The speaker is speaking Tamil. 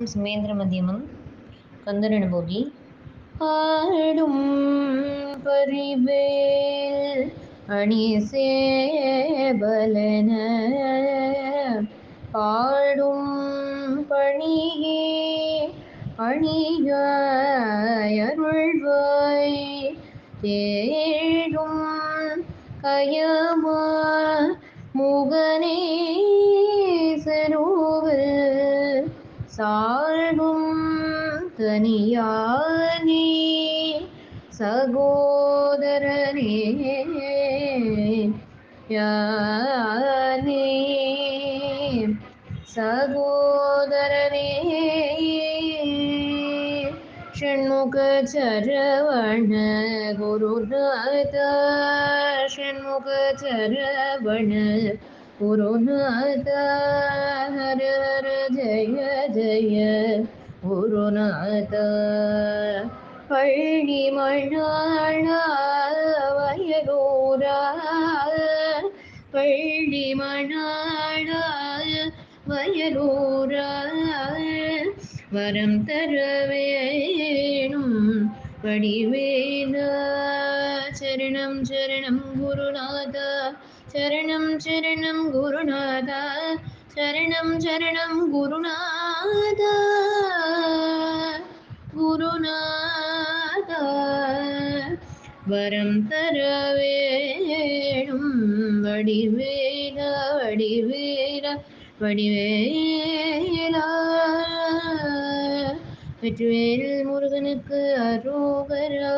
சுமேந்திர மத்தியமம் கந்தரனுபூதி ஆடும் பரிவேல் அணி சேபலன பாடும் பணியே அணியருள்வாய் தேடும் கயமா முகனே சாடும் தனியானே சகோதரனே யானே சகோதரனே ஷண்முக சரவண குருநாத ஷண்முக சரவண குருநாத ஹர ஹர ஜய ஜய குருநாத பழனி மணாள வயலூரா பள்ளி மணாள வயலூரா வரம் தர வேணும் வடிவேல சரணம் சரணம் குருநாதா. சரணம் சரணம் குருநாதா. சரணம் சரணம் குருநாதா. குருநாதா. வரம் தர வேணும் வடிவேல வடிவேல வடிவேலா. வெற்றிவேல் முருகனுக்கு அரோகரா.